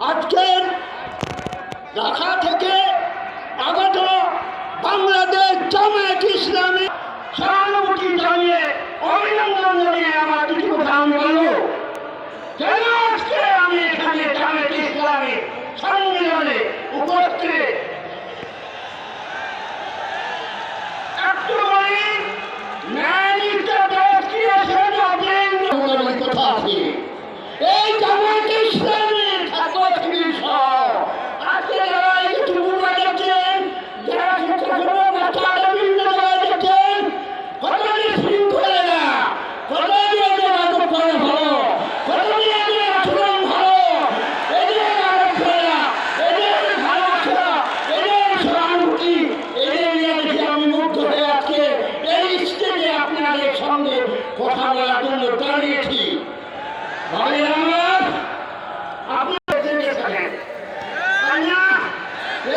আজকের রাখা থেকে আগত বাংলাদেশ জামায়াত ইসলামী সহানুভূতি জানিয়ে অভিনন্দন জানিয়ে আমার কিছু কথা আমি বলব। কেন আজকে আমি এখানে জামায়াত ইসলামী সম্মেলনে উপস্থিত? এই জামায়াত ইসলামী কথা বলার জন্য দাঁড়িয়েছি। ভাই আমার আপনারা দেখে থাকেন তাই না?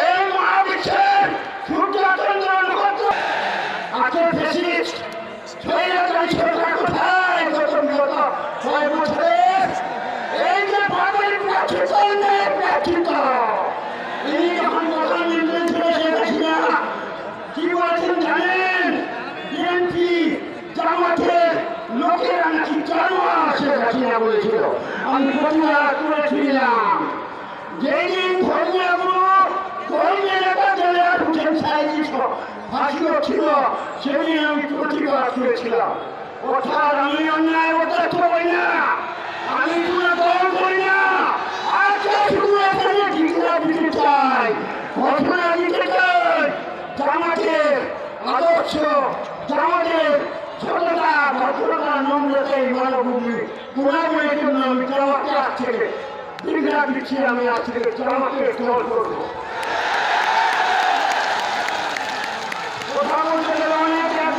এই মহাবিশ্বের সূর্যচন্দ্র নক্ষত্র আছে ফেসিস্ট স্বৈরাচারী সরকার কোথায়? গত বিগত ছয় বছরে এই যে বাঙালি প্রাচীনের প্রাচীন তিনি যখন প্রধানমন্ত্রী ছিলেন শেখ হাসিনা কি বলেছেন জানেন? জানোয়ার শেখ হাসিনা বলেছিল আমি প্রতিবাদ করেছিলাম যেদিন ধর্মীয় হুসেন ছিল, সেদিন আমি প্রতিবাদ করেছিলাম। অর্থাৎ আমি অন্যায় অত্যাচার করি না, আমি কোনো দল করি না আজকে শুধু এখানে ঠিকরা দিতে চাই ঘটনা দিতে আদর্শ জামাতের সততা ভদ্রতা নম্রতা এই মানভূমি গুণাগুণের জন্য আমি থেকে দীর্ঘা দিচ্ছি আমি আজ থেকে জামাতে দল করব বলতে অনেক এক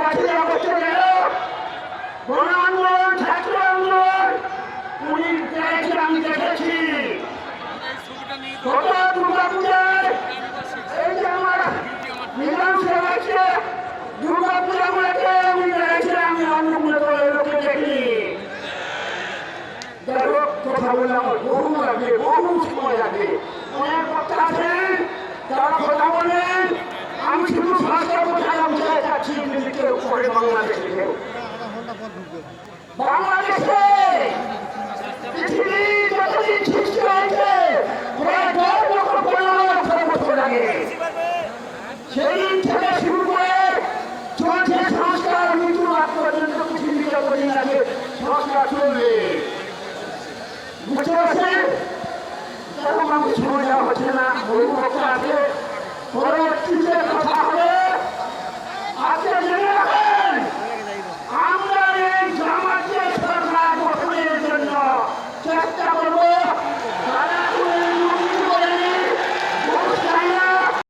বাড়িতে গেল গণ আন্দোলন ছাত্র আন্দোলন উনি দেখেছেন আমি দেখেছি গত দুর্গা পূজায় এই যে আমার নিজাম সাহেব আছে দুর্গা পূজা গুলোকে আমি দেখেছিলাম আমি অন্নগুলো লোকে দেখি যাই হোক, কথা বললে আমার বহু লাগে বহু সময় লাগে অনেক কথা আছেন তারা কথা বলেন আমি শুধু ভাষা কথা বুঝাতে চাচ্ছি কিন্তু কেউ করে বাংলাদেশে পৃথিবী যতদিন সৃষ্টি হয়েছে প্রায় দশ লক্ষ পনেরো লক্ষ বছর আগে। সেদিন থেকে শুরু করে চলছে সংস্কার, মৃত্যু আগ পর্যন্ত পৃথিবী যতদিন আগে সংস্কার চলবে। বুঝতে পারছেন? দেওয়া হচ্ছে না আছে পরবর্তীতে